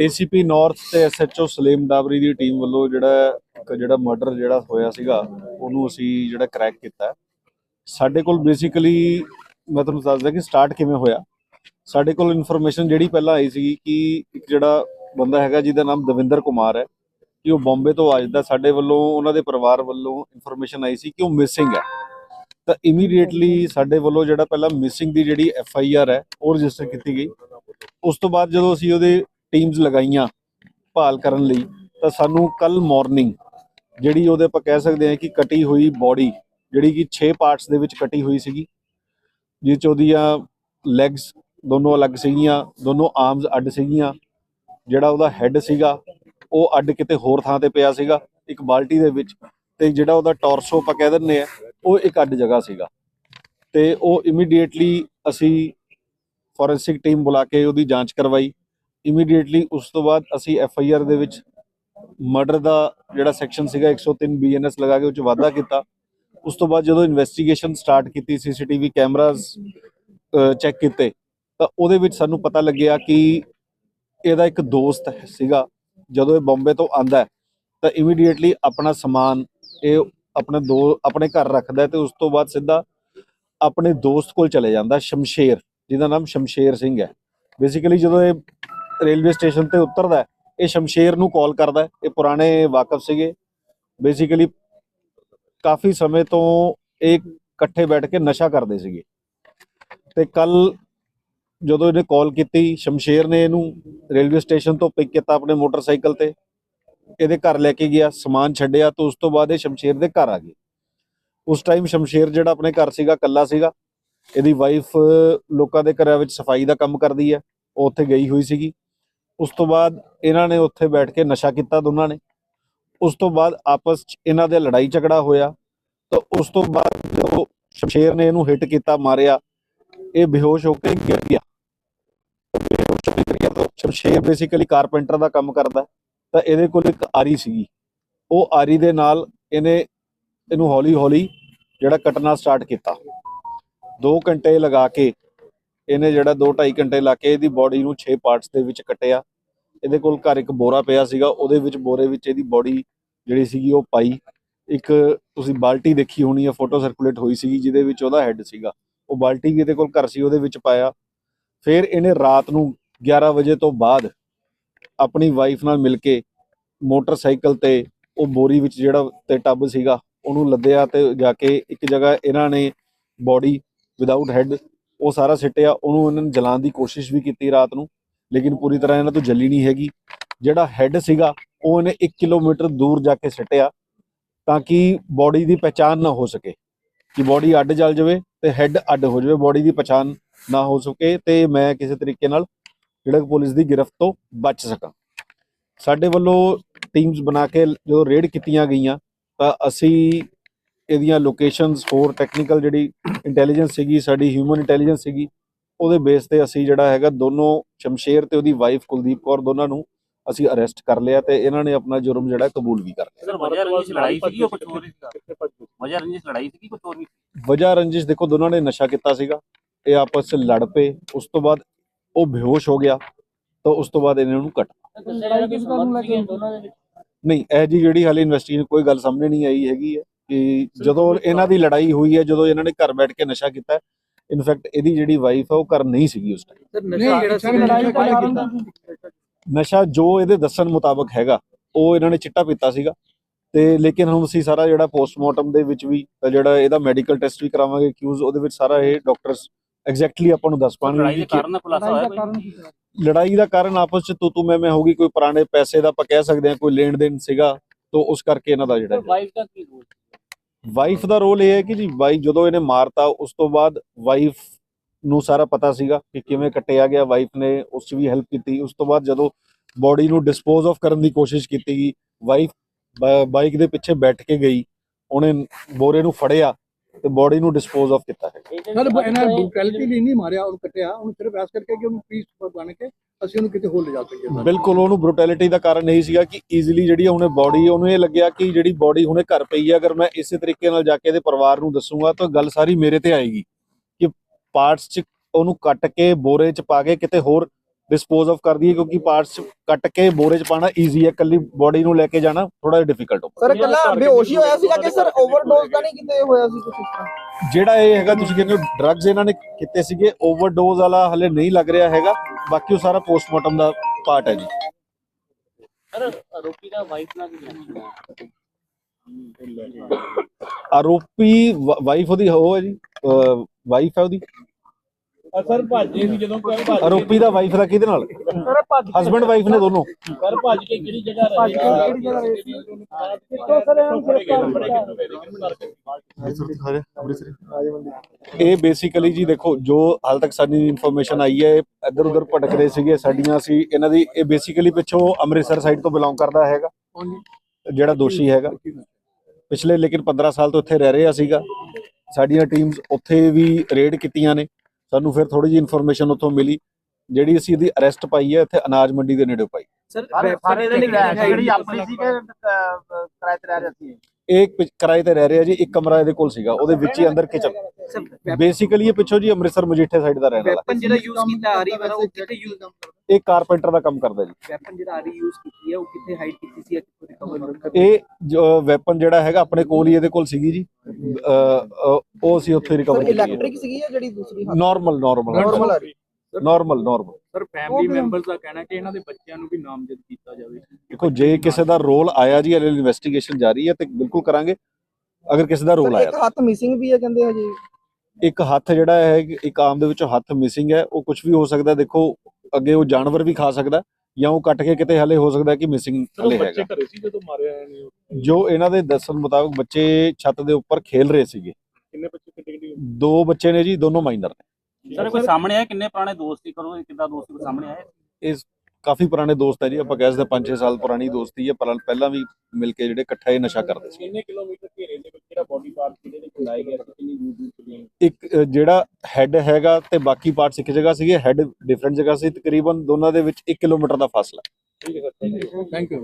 ACP north ਤੇ SHO Salim Dabri ਦੀ team ਵੱਲੋਂ ਜਿਹੜਾ ਜਿਹੜਾ ਮਰਡਰ ਜਿਹੜਾ ਹੋਇਆ ਸੀਗਾ, ਉਹਨੂੰ ਅਸੀਂ ਜਿਹੜਾ ਕ੍ਰੈਕ ਕੀਤਾ ਸਾਡੇ ਕੋਲ ਬੇਸਿਕਲੀ ਮੈਂ ਤੁਹਾਨੂੰ ਦੱਸਦਾ ਕਿ ਸਟਾਰਟ ਕਿਵੇਂ ਹੋਇਆ। ਸਾਡੇ ਕੋਲ ਇਨਫੋਰਮੇਸ਼ਨ ਜਿਹੜੀ ਪਹਿਲਾਂ ਆਈ ਸੀ ਕਿ ਇੱਕ ਜਿਹੜਾ ਬੰਦਾ ਹੈਗਾ ਜਿਹਦਾ ਨਾਮ ਦਵਿੰਦਰ ਕੁਮਾਰ ਹੈ, ਕਿ ਉਹ ਬੰਬੇ ਤੋਂ ਆਜਦਾ ਸਾਡੇ ਵੱਲੋਂ ਉਹਨਾਂ ਦੇ ਪਰਿਵਾਰ ਵੱਲੋਂ ਇਨਫੋਰਮੇਸ਼ਨ ਆਈ ਸੀ ਕਿ ਉਹ ਮਿਸਿੰਗ ਹੈ। ਤਾਂ ਇਮੀਡੀਏਟਲੀ ਸਾਡੇ ਵੱਲੋਂ ਜਿਹੜਾ ਪਹਿਲਾਂ ਮਿਸਿੰਗ ਦੀ ਜਿਹੜੀ ਐਫ ਆਈ ਆਰ ਹੈ, ਉਹ ਰਜਿਸਟਰ ਕੀਤੀ ਗਈ। ਉਸ ਤੋਂ ਬਾਅਦ ਜਦੋਂ ਅਸੀਂ ਉਹਦੇ ਟੀਮਸ ਲਗਾਈਆਂ ਭਾਲ ਕਰਨ ਲਈ, ਤਾਂ ਸਾਨੂੰ ਕੱਲ ਮਾਰਨਿੰਗ ਜਿਹੜੀ ਉਹਦੇ ਆਪਾਂ ਕਹਿ ਸਕਦੇ ਹਾਂ ਕਿ ਕਟੀ ਹੋਈ ਬਾਡੀ ਜਿਹੜੀ ਕਿ 6 ਪਾਰਟਸ ਦੇ ਵਿੱਚ ਕਟੀ ਹੋਈ ਸੀਗੀ ਜਿਸ ਚ ਉਹਦੀਆਂ ਲੈਗਸ ਦੋਨੋਂ ਅਲੱਗ ਸੀਗੀਆਂ, ਦੋਨੋਂ ਆਰਮਸ ਅੱਡ ਸੀਗੀਆਂ, ਜਿਹੜਾ ਉਹਦਾ ਹੈੱਡ ਸੀਗਾ, ਉਹ ਅੱਡ ਕਿਤੇ ਹੋਰ ਥਾਂ ਤੇ ਪਿਆ ਸੀਗਾ, ਇੱਕ ਬਾਲਟੀ ਦੇ ਵਿੱਚ, ਤੇ ਜਿਹੜਾ ਉਹਦਾ ਟੋਰਸੋ ਆਪਾਂ ਕਹਿ ਦਿੰਦੇ ਆ ਉਹ ਇੱਕ ਅੱਡ ਜਗ੍ਹਾ ਸੀਗਾ। ਤੇ ਉਹ ਇਮੀਡੀਏਟਲੀ ਅਸੀਂ ਫੋਰੈਂਸਿਕ ਟੀਮ ਬੁਲਾ ਕੇ ਉਹਦੀ ਜਾਂਚ ਕਰਵਾਈ। ਇਮੀਡੀਏਟਲੀ ਉਸ ਤੋਂ ਬਾਅਦ ਅਸੀਂ ਐਫ ਆਈ ਆਰ ਦੇ ਵਿੱਚ ਮਰਡਰ ਦਾ ਜਿਹੜਾ ਸੈਕਸ਼ਨ ਸੀਗਾ 103 ਬੀਐਨਐਸ ਲਗਾ ਕੇ ਉਹ ਚ ਵਾਧਾ ਕੀਤਾ। ਉਸ ਤੋਂ ਬਾਅਦ ਜਦੋਂ ਇਨਵੈਸਟੀਗੇਸ਼ਨ ਸਟਾਰਟ ਕੀਤੀ ਸੀਸੀਟੀਵੀ ਕੈਮਰਾਜ਼ ਚੈੱਕ ਕੀਤੇ, ਤਾਂ ਉਹਦੇ ਵਿੱਚ ਸਾਨੂੰ ਪਤਾ ਲੱਗਿਆ ਕਿ ਇਹਦਾ ਇੱਕ ਦੋਸਤ ਸੀਗਾ, ਜਦੋਂ ਇਹ ਬੰਬੇ ਤੋਂ ਆਂਦਾ ਤਾਂ ਇਮੀਡੀਏਟਲੀ ਆਪਣਾ ਸਮਾਨ ਇਹ ਆਪਣੇ ਦੋ, ਆਪਣੇ ਘਰ ਰੱਖਦਾ ਹੈ ਤੇ ਉਸ ਤੋਂ ਬਾਅਦ ਸਿੱਧਾ ਆਪਣੇ ਦੋਸਤ ਕੋਲ ਚਲੇ ਜਾਂਦਾ, ਸ਼ਮਸ਼ੇਰ। ਜਿਹਦਾ ਨਾਮ ਸ਼ਮਸ਼ੇਰ ਸਿੰਘ ਹੈ। ਬੇਸਿਕਲੀ ਜਦੋਂ ਇਹ ਰੇਲਵੇ ਸਟੇਸ਼ਨ ਤੇ ਉਤਰਦਾ ਇਹ ਸ਼ਮਸ਼ੇਰ ਨੂੰ ਕਾਲ ਕਰਦਾ ਇਹ ਪੁਰਾਣੇ ਵਾਕਫ ਸੀਗੇ। ਬੇਸਿਕਲੀ ਕਾਫੀ ਸਮੇਂ ਤੋਂ ਇਹ ਇਕੱਠੇ ਬੈਠ ਕੇ ਨਸ਼ਾ ਕਰਦੇ ਸੀਗੇ। ਤੇ ਕੱਲ ਜਦੋਂ ਇਹਨੇ ਕਾਲ ਕੀਤੀ, ਸ਼ਮਸ਼ੇਰ ਨੇ ਇਹਨੂੰ ਰੇਲਵੇ ਸਟੇਸ਼ਨ ਤੋਂ ਪਿਕ ਕੀਤਾ ਆਪਣੇ ਮੋਟਰਸਾਈਕਲ ਤੇ। ਇਹਦੇ ਘਰ ਲੈ ਕੇ ਗਿਆ, ਸਮਾਨ ਛੱਡਿਆ ਤੇ ਉਸ ਤੋਂ ਬਾਅਦ ਇਹ ਸ਼ਮਸ਼ੇਰ ਦੇ ਘਰ ਆ ਗਏ। ਉਸ ਟਾਈਮ ਸ਼ਮਸ਼ੇਰ ਜਿਹੜਾ ਆਪਣੇ ਘਰ ਸੀਗਾ ਕੱਲਾ ਸੀਗਾ। ਇਹਦੀ ਵਾਈਫ ਲੋਕਾਂ ਦੇ ਘਰਾਂ ਵਿੱਚ ਸਫ਼ਾਈ ਦਾ ਕੰਮ ਕਰਦੀ ਹੈ, ਉਹ ਉੱਥੇ ਗਈ ਹੋਈ ਸੀਗੀ। ਉਸ ਤੋਂ ਬਾਅਦ ਇਹਨਾਂ ਨੇ ਉੱਥੇ ਬੈਠ ਕੇ ਨਸ਼ਾ ਕੀਤਾ ਦੋਨਾਂ ਨੇ। ਉਸ ਤੋਂ ਬਾਅਦ ਆਪਸ 'ਚ ਇਹਨਾਂ ਦੇ ਲੜਾਈ ਝਗੜਾ ਹੋਇਆ। ਤਾਂ ਉਸ ਤੋਂ ਬਾਅਦ ਜਦੋਂ ਸ਼ਮਸ਼ੇਰ ਨੇ ਇਹਨੂੰ ਹਿੱਟ ਕੀਤਾ, ਮਾਰਿਆ, ਇਹ ਬੇਹੋਸ਼ ਹੋ ਕੇ ਗਿਰ ਗਿਆ। ਸ਼ਮਸ਼ੇਰ ਬੇਸਿਕਲੀ ਕਾਰਪੈਂਟਰ ਦਾ ਕੰਮ ਕਰਦਾ। ਤਾਂ ਇਹਦੇ ਕੋਲ ਇੱਕ ਆਰੀ ਸੀਗੀ। ਉਹ ਆਰੀ ਦੇ ਨਾਲ ਇਹਨੇ ਇਹਨੂੰ ਹੌਲੀ ਹੌਲੀ ਜਿਹੜਾ ਕੱਟਣਾ ਸਟਾਰਟ ਕੀਤਾ। 2 ਘੰਟੇ ਲਗਾ ਕੇ ਇਹਨੇ ਜਿਹੜਾ 2.5 ਘੰਟੇ ਲਾ ਕੇ ਇਹਦੀ ਬਾਡੀ ਨੂੰ 6 ਪਾਰਟਸ ਦੇ ਵਿੱਚ ਕੱਟਿਆ। ਇਹਦੇ ਕੋਲ ਘਰ ਇੱਕ ਬੋਰਾ ਪਿਆ ਸੀਗਾ, ਉਹਦੇ ਵਿੱਚ ਬੋਰੇ ਵਿੱਚ ਇਹਦੀ ਬਾਡੀ ਜਿਹੜੀ ਸੀਗੀ ਉਹ ਪਾਈ। ਇੱਕ ਤੁਸੀਂ ਬਾਲਟੀ ਦੇਖੀ ਹੋਣੀ ਹੈ ਫੋਟੋ ਸਰਕੂਲੇਟ ਹੋਈ ਸੀਗੀ, ਜਿਹਦੇ ਵਿੱਚ ਉਹਦਾ ਹੈੱਡ ਸੀਗਾ। ਉਹ ਬਾਲਟੀ ਵੀ ਇਹਦੇ ਕੋਲ ਘਰ ਸੀ, ਉਹਦੇ ਵਿੱਚ ਪਾਇਆ। ਫਿਰ ਇਹਨੇ ਰਾਤ ਨੂੰ 11 ਵਜੇ ਤੋਂ ਬਾਅਦ ਆਪਣੀ ਵਾਈਫ ਨਾਲ ਮਿਲ ਕੇ ਮੋਟਰਸਾਈਕਲ ਤੇ ਉਹ ਬੋਰੀ ਵਿੱਚ ਜਿਹੜਾ ਤੇ ਟੱਬ ਸੀਗਾ, ਉਹਨੂੰ ਲੱਦਿਆ ਤੇ ਜਾ ਕੇ ਇੱਕ ਜਗ੍ਹਾ ਇਹਨਾਂ ਨੇ ਬਾਡੀ ਵਿਦਆਊਟ ਹੈੱਡ ਉਹ ਸਾਰਾ ਸਿੱਟਿਆ ਉਹਨੂੰ ਇਹਨਾਂ ਨੇ ਜਲਾਉਣ ਦੀ ਕੋਸ਼ਿਸ਼ ਵੀ ਕੀਤੀ ਰਾਤ ਨੂੰ, ਲੇਕਿਨ ਪੂਰੀ ਤਰ੍ਹਾਂ ਇਹਨਾਂ ਤੋਂ ਜਲੀ ਨਹੀਂ ਹੈਗੀ। ਜਿਹੜਾ ਹੈੱਡ ਸੀਗਾ, ਉਹ ਇਹਨੇ 1 ਕਿਲੋਮੀਟਰ ਦੂਰ ਜਾ ਕੇ ਸਿੱਟਿਆ ਤਾਂ ਕਿ ਬਾਡੀ ਦੀ ਪਛਾਣ ਨਾ ਹੋ ਸਕੇ। ਕਿ ਬਾਡੀ ਅੱਡ ਜਲ ਜਾਵੇ ਤੇ ਹੈੱਡ ਅੱਡ ਹੋ ਜਾਵੇ ਬਾਡੀ ਦੀ ਪਛਾਣ ਨਾ ਹੋ ਸਕੇ ਤੇ ਮੈਂ ਕਿਸੇ ਤਰੀਕੇ ਨਾਲ ਜਿਹੜਾ ਪੁਲਿਸ ਦੀ ਗ੍ਰਿਫਤ ਤੋਂ ਬਚ ਸਕਾਂ। ਸਾਡੇ ਵੱਲੋਂ ਟੀਮਸ ਬਣਾ ਕੇ ਜਦੋਂ ਰੇਡ ਕੀਤੀਆਂ ਗਈਆਂ ਤਾਂ ਅਸੀਂ ਇਹਦੀਆਂ ਲੋਕੇਸ਼ਨਸ ਹੋਰ ਟੈਕਨੀਕਲ ਜਿਹੜੀ ਇੰਟੈਲੀਜੈਂਸ ਸੀਗੀ ਸਾਡੀ ਹਿਊਮਨ ਇੰਟੈਲੀਜੈਂਸ ਸੀਗੀ ਉਹਦੇ ਬੇਸ ਤੇ ਅਸੀਂ ਜਿਹੜਾ ਹੈਗਾ ਦੋਨੋਂ ਸ਼ਮਸ਼ੇਰ ਤੇ ਉਹਦੀ ਵਾਈਫ ਕੁਲਦੀਪ ਕੌਰ ਦੋਨਾਂ ਨੂੰ ਅਸੀਂ ਅਰੈਸਟ ਕਰ ਲਿਆ ਤੇ ਇਹਨਾਂ ਨੇ ਆਪਣਾ ਜੁਰਮ ਜਿਹੜਾ ਕਬੂਲ ਵੀ ਕਰ ਲਿਆ। ਵਜ੍ਹਾ ਰੰਜਿਸ਼ ਲੜਾਈ ਸੀਗੀ ਉਹ ਕੁਝ ਹੋਰ? ਨਹੀਂ ਸੀਗਾ ਵਜ੍ਹਾ ਰੰਜਿਸ਼ ਲੜਾਈ ਸੀਗੀ ਕੁਝ ਹੋਰ ਨਹੀਂ ਵਜ੍ਹਾ ਰੰਜਿਸ਼ ਦੇਖੋ ਦੋਨਾਂ ਨੇ ਨਸ਼ਾ ਕੀਤਾ ਸੀਗਾ ਇਹ ਆਪਸ ਵਿੱਚ ਲੜ ਪਏ ਉਸ ਤੋਂ ਬਾਅਦ ਉਹ ਬੇਹੋਸ਼ ਹੋ ਗਿਆ ਤਾਂ ਉਸ ਤੋਂ ਬਾਅਦ ਇਹਨਾਂ ਨੂੰ ਕੱਟ ਨਹੀਂ ਇਹ ਜੀ ਜਿਹੜੀ ਹਾਲੇ ਇਨਵੈਸਟੀਗੇਸ਼ਨ ਕੋਈ ਗੱਲ ਸਾਹਮਣੇ ਨਹੀਂ ਆਈ ਹੈਗੀ ਹੈ। ਕਿ ਜਦੋਂ ਇਹਨਾਂ ਦੀ ਲੜਾਈ ਹੋਈ ਹੈ ਜਦੋਂ ਇਹਨਾਂ ਨੇ ਘਰ ਬੈਠ ਕੇ ਨਸ਼ਾ ਕੀਤਾ ਇਨਫੈਕਟ ਇਹਦੀ ਜਿਹੜੀ ਵਾਈਫ ਹੈ ਉਹ ਘਰ ਨਹੀਂ ਸੀਗੀ ਉਸ ਟਾਈਮ ਸਰ ਨਸ਼ਾ ਜਿਹੜਾ ਸੀ ਲੜਾਈ ਦਾ ਕਾਰਨ ਨਸ਼ਾ ਜੋ ਇਹਦੇ ਦੱਸਣ ਮੁਤਾਬਕ ਹੈਗਾ ਉਹ ਇਹਨਾਂ ਨੇ ਚਿੱਟਾ ਪੀਤਾ ਸੀਗਾ। ਤੇ ਲੇਕਿਨ ਹੁਣ ਅਸੀਂ ਸਾਰਾ ਜਿਹੜਾ ਪੋਸਟਮਾਰਟਮ ਦੇ ਵਿੱਚ ਵੀ ਜਿਹੜਾ ਇਹਦਾ ਮੈਡੀਕਲ ਟੈਸਟ ਵੀ ਕਰਾਵਾਂਗੇ ਅਕਿਊਜ਼ ਉਹਦੇ ਵਿੱਚ ਸਾਰਾ ਇਹ ਡਾਕਟਰਸ ਐਗਜ਼ੈਕਟਲੀ ਆਪਾਂ ਨੂੰ ਦੱਸ ਲੜਾਈ ਪਾਣਗੇ ਦੇ ਕਿ ਕਾਰਨ ਖੁਲਾਸਾ ਲੜਾਈ ਹੋਇਆ ਲੜਾਈ ਦਾ ਕਾਰਨ ਆਪਸ ਚ ਤੂੰ ਤੂੰ ਮੈਂ ਮੈਂ ਹੋਗੀ ਕੋਈ ਪੁਰਾਣੇ ਪੈਸੇ ਦਾ ਆਪਾਂ ਕਹਿ ਸਕਦੇ ਹਾਂ ਕੋਈ ਲੈਣ ਦੇਣ ਸੀਗਾ ਤੋਂ ਉਸ ਕਰਕੇ ਇਹਨਾਂ ਦਾ ਜਿਹੜਾ ਵਾਈਫ ਦਾ ਕੀ ਰੋਲ? ਵਾਈਫ ਦਾ ਰੋਲ ਇਹ ਹੈ ਕਿ ਜੀ ਵਾਈ ਜਦੋਂ ਇਹਨੇ ਮਾਰਤਾ, ਉਸ ਤੋਂ ਬਾਅਦ ਵਾਈਫ ਨੂੰ ਸਾਰਾ ਪਤਾ ਸੀਗਾ ਕਿ ਕਿਵੇਂ ਕੱਟਿਆ ਗਿਆ। ਵਾਈਫ ਨੇ ਉਸ 'ਚ ਵੀ ਹੈਲਪ ਕੀਤੀ। ਉਸ ਤੋਂ ਬਾਅਦ ਜਦੋਂ ਬੋਡੀ ਨੂੰ ਡਿਸਪੋਜ਼ ਆਫ ਕਰਨ ਦੀ ਕੋਸ਼ਿਸ਼ ਕੀਤੀ ਗਈ ਵਾਈਫ ਬਾਈਕ ਦੇ ਪਿੱਛੇ ਬੈਠ ਕੇ ਗਈ, ਉਹਨੇ ਬੋਰੇ ਨੂੰ ਫੜਿਆ। ਤੇ ਬੋਡੀ ਨੂੰ ਡਿਸਪੋਜ਼ ਆਫ ਕੀਤਾ ਹੈ ਸਰ ਇਹਨਾਂ ਬ੍ਰੂਟੈਲਿਟੀ ਲਈ ਨਹੀਂ ਮਾਰਿਆ ਉਹਨੂੰ ਕੱਟਿਆ ਉਹਨੂੰ ਸਿਰਫ ਐਸ ਕਰਕੇ ਕਿ ਉਹਨੂੰ ਪੀਸ ਬਣ ਕੇ ਅਸੀਂ ਉਹਨੂੰ ਕਿਤੇ ਹੋਰ ਲਿਜਾ ਸਕੀਏ। ਬਿਲਕੁਲ ਉਹਨੂੰ ਬ੍ਰੂਟੈਲਿਟੀ ਦਾ ਕਾਰਨ ਇਹ ਸੀਗਾ ਕਿ ਈਜ਼ੀਲੀ ਜਿਹੜੀ ਉਹਨੇ ਬੋਡੀ ਉਹਨੂੰ ਇਹ ਲੱਗਿਆ ਕਿ ਜਿਹੜੀ ਬੋਡੀ ਹੁਣੇ ਘਰ ਪਈ ਹੈ ਅਗਰ ਮੈਂ ਇਸੇ ਤਰੀਕੇ ਨਾਲ ਜਾ ਕੇ ਇਹਦੇ ਪਰਿਵਾਰ ਨੂੰ ਦੱਸੂਗਾ ਤਾਂ ਗੱਲ ਸਾਰੀ ਮੇਰੇ ਤੇ ਆਏਗੀ ਕਿ ਪਾਰਟਸ 'ਚ ਉਹਨੂੰ ਕੱਟ ਕੇ ਬੋਰੇ 'ਚ ਪਾ ਕੇ ਕਿਤੇ ਹੋਰ ਡਿਸਪੋਜ਼ ਆਫ ਕਰ ਦਈਏ ਕਿਉਂਕਿ ਪਾਰਟਸ ਕੱਟ ਕੇ ਬੋਰੇ 'ਚ ਪਾਣਾ ਈਜ਼ੀ ਹੈ ਕੱਲੀ ਬੋਡੀ ਨੂੰ ਲੈ ਕੇ ਜਾਣਾ ਥੋੜਾ ਜਿਹਾ ਡਿਫਿਕਲਟ ਹੋ ਸਰ ਇਕੱਲਾ ਬੇਹੋਸ਼ ਹੀ ਹੋਇਆ ਸੀਗਾ ਕਿ ਸਰ ਓਵਰਡੋਜ਼ ਤਾਂ ਨਹੀਂ ਕਿਤੇ ਹੋਇਆ ਸੀ ਕੁਝ ਇਸ ਤਰ੍ਹਾਂ ਜਿਹੜਾ ਇਹ ਹੈਗਾ ਤੁਸੀਂ ਕਹਿੰਦੇ ਹੋ ਡਰੱਗਸ ਇਹਨਾਂ ਨੇ ਕੀਤੇ ਸੀਗੇ ਓਵਰਡੋਜ਼ ਵਾਲਾ ਹਲੇ ਨਹੀਂ ਲੱਗ ਰਿਹਾ ਹੈਗਾ ਬਾਕੀ ਉਹ ਸਾਰਾ ਪੋਸਟਮਾਰਟਮ ਦਾ ਪਾਰਟ ਹੈ ਜੀ। ਸਰ ਆਰੋਪੀ ਦਾ ਵਾਈਫ ਨਾਲ ਹੈ ਆਰੋਪੀ ਵਾਈਫ ਉਹਦੀ ਉਹ ਹੈ ਜੀ ਵਾਈਫ ਹੈ ਉਹਦੀ। ਸਰ ਭਾਜੇ ਸੀ ਜਦੋਂ ਕੋਈ ਭੱਜ ਆਰੋਪੀ ਦਾ ਵਾਈਫ ਦਾ ਕਿਹਦੇ ਨਾਲ? ਸਰ ਭੱਜ ਹਸਬੰਡ ਵਾਈਫ ਨੇ ਦੋਨੋਂ? ਸਰ ਭੱਜ ਕੇ ਕਿਹੜੀ ਜਗ੍ਹਾ ਰਹੇ ਭੱਜ ਕੇ ਕਿਹੜੀ ਜਗ੍ਹਾ ਰਹੇ ਸੀ? ਕਿੱਥੋਂ ਸਰ ਇਹਨੂੰ ਗ੍ਰਿਫਤਾਰ ਇਹ ਬੇਸਿਕਲੀ ਜੀ ਦੇਖੋ ਜੋ ਹਾਲ ਤੱਕ ਸਾਡੀ ਇਨਫੋਰਮੇਸ਼ਨ ਆਈ ਹੈ ਇੱਧਰ ਉੱਧਰ ਭਟਕ ਰਹੇ ਸੀਗੇ ਸਾਡੀਆਂ ਸੀ ਇਹਨਾਂ ਦੀ ਇਹ ਬੇਸਿਕਲੀ ਪਿੱਛੋਂ ਅੰਮ੍ਰਿਤਸਰ ਸਾਈਡ ਤੋਂ ਬਿਲੋਂਗ ਕਰਦਾ ਹੈਗਾ। ਜਿਹੜਾ ਦੋਸ਼ੀ ਹੈਗਾ। ਪਿਛਲੇ ਲੇਕਿਨ 15 ਸਾਲ ਤੋਂ ਇੱਥੇ ਰਹਿ ਰਿਹਾ ਸੀਗਾ। ਸਾਡੀਆਂ ਟੀਮਸ ਉੱਥੇ ਵੀ ਰੇਡ ਕੀਤੀਆਂ ਨੇ। ਸਾਨੂੰ ਫਿਰ ਥੋੜੀ ਜਿਹੀ ਇਨਫੋਰਮੇਸ਼ਨ ਉੱਥੋਂ ਮਿਲੀ ਜਿਹੜੀ ਅਸੀਂ ਇਹਦੀ ਅਰੈਸਟ ਪਾਈ ਹੈ ਇੱਥੇ ਅਨਾਜ ਮੰਡੀ ਦੇ ਨੇੜੇ ਪਾਈ। ਸਰ ਸਾਰੇ ਦੇ ਜਿਹੜੀ ਆਪਣੀ ਸੀ ਕਿ ਕਿਰਾਏ ਤੇ ਰਹਿ ਰਹੇ ਸੀ? ਇਹ ਕਿਰਾਏ ਤੇ ਰਹਿ ਰਿਹਾ ਜੀ ਇੱਕ ਕਮਰਾ ਇਹਦੇ ਕੋਲ ਸੀਗਾ ਉਹਦੇ ਵਿੱਚ ਹੀ ਅੰਦਰ ਕਿਚਨ ਬੇਸਿਕਲੀ ਇਹ ਪਿੱਛੋਂ ਜੀ ਅੰਮ੍ਰਿਤਸਰ ਮਜੀਠੇ ਸਾਈਡ ਦਾ ਰਹਿਣ ਵਾਲਾ। ਵੈਪਨ ਜਿਹੜਾ ਯੂਜ਼ ਕੀਤਾ ਆ ਰਹੀ ਵਾਲਾ ਉਹ ਕਿੱਥੇ ਯੂਜ਼ ਇਹ ਕਾਰਪੈਂਟਰ ਦਾ ਕੰਮ ਕਰਦਾ ਜੀ। ਵੈਪਨ ਜਿਹੜਾ ਆ ਰਹੀ ਯੂਜ਼ ਕੀਤੀ ਹੈ ਉਹ ਕਿੱਥੇ ਹਾਈਡ ਕੀਤੀ ਸੀ ਕਿੱਥੋਂ ਰਿਕਵਰ ਇਹ ਜੋ ਵੈਪਨ ਜਿਹੜਾ ਹੈਗਾ ਆਪਣੇ ਕੋਲ ਹੀ ਇਹਦੇ ਕੋਲ ਸੀਗੀ ਜੀ। ਉਹ ਅਸੀਂ ਉੱਥੇ ਰਿਕਵਰ ਕੀਤੀ ਇਲੈਕਟ੍ਰਿਕ ਸੀਗੀ ਜਾਂ ਜਿਹੜੀ ਦੂਸਰੀ? ਨਾਰਮਲ ਨਾਰਮਲ ਨਾਰਮਲ ਆ ਰਹੀ। Normal normal sir family members ਦਾ ਕਹਿਣਾ ਕਿ ਇਹਨਾਂ ਦੇ ਬੱਚਿਆਂ ਨੂੰ ਵੀ ਨਾਮਜ਼ਦ ਕੀਤਾ ਜਾਵੇ। ਦੇਖੋ ਜੇ ਕਿਸੇ ਦਾ ਰੋਲ ਆਇਆ ਜੀ ਹਲੇ ਇਨਵੈਸਟੀਗੇਸ਼ਨ ਜਾਰੀ ਹੈ ਤੇ ਬਿਲਕੁਲ ਕਰਾਂਗੇ। ਅਗਰ ਕਿਸੇ ਦਾ ਰੋਲ ਆਇਆ ਇੱਕ ਹੱਥ ਮਿਸਿੰਗ ਵੀ ਹੈ ਕਹਿੰਦੇ ਹਜੇ ਇੱਕ ਹੱਥ ਜਿਹੜਾ ਹੈ ਇੱਕ ਆਮ ਦੇ ਵਿੱਚੋਂ ਹੱਥ ਮਿਸਿੰਗ ਹੈ ਉਹ ਕੁਝ ਵੀ ਹੋ ਸਕਦਾ ਦੇਖੋ ਅੱਗੇ ਉਹ ਜਾਨਵਰ ਵੀ ਖਾ ਸਕਦਾ ਜਾਂ ਉਹ ਕੱਟ ਕੇ ਕਿਤੇ ਹਲੇ ਹੋ ਸਕਦਾ ਕਿ ਮਿਸਿੰਗ ਹਲੇ ਹੈਗਾ। ਘਰੇ ਸੀ ਜਦੋਂ ਮਾਰਿਆ ਇਹਨੇ ਜੋ ਇਹਨਾਂ ਦੇ ਦੱਸਣ ਮੁਤਾਬਕ ਬੱਚੇ ਛੱਤ ਦੇ ਉੱਪਰ ਖੇਲ ਰਹੇ ਸੀਗੇ। ਕਿੰਨੇ ਬੱਚੇ ਕਿੱਡੇ ਕਿੱਡੇ ਦੋ ਬੱਚੇ ਨੇ ਜੀ ਦੋਨੋਂ ਮਾਈਨਰ ਨੇ। ਸਰ ਕੋਈ ਸਾਹਮਣੇ ਆਇਆ ਕਿੰਨੇ ਪੁਰਾਣੇ ਦੋਸਤ ਕਰੋ ਕਿੱਦਾਂ ਦੋਸਤ ਕੋਈ ਸਾਹਮਣੇ ਆਏ? ਕਾਫੀ ਪੁਰਾਣੇ ਦੋਸਤ ਹੈ ਜੀ। ਆਪਾਂ ਕਹਿ ਸਕਦੇ 5-6 ਸਾਲ ਪੁਰਾਣੀ ਦੋਸਤੀ ਹੈ ਪਰ ਪਹਿਲਾਂ ਵੀ ਮਿਲ ਕੇ ਜਿਹੜੇ ਇਕੱਠਾ ਇਹ ਨਸ਼ਾ ਕਰਦੇ ਸੀ। ਕਿੰਨੇ ਕਿਲੋਮੀਟਰ ਘੇਰੇ ਦੇ ਵਿੱਚ ਜਿਹੜਾ ਬੋਡੀ ਪਾਰਟ ਕਿਹਦੇ ਦੇ ਖਿਲਾਏ ਗਿਆ ਸੀ? ਕਿੰਨੀ ਦੂਰ ਦੂਰ ਚਲੇ ਇੱਕ ਜਿਹੜਾ ਹੈੱਡ ਹੈਗਾ ਤੇ ਬਾਕੀ ਪਾਰਟਸ ਇੱਕ ਜਗ੍ਹਾ ਸੀਗੇ। ਹੈੱਡ ਡਿਫਰੈਂਟ ਜਗ੍ਹਾ ਸੀ। ਤਕਰੀਬਨ ਦੋਨਾਂ ਦੇ ਵਿੱਚ 1 ਕਿਲੋਮੀਟਰ ਦਾ ਫਾਸਲਾ। ਠੀਕ ਹੈ ਸਰ ਥੈਂਕ ਯੂ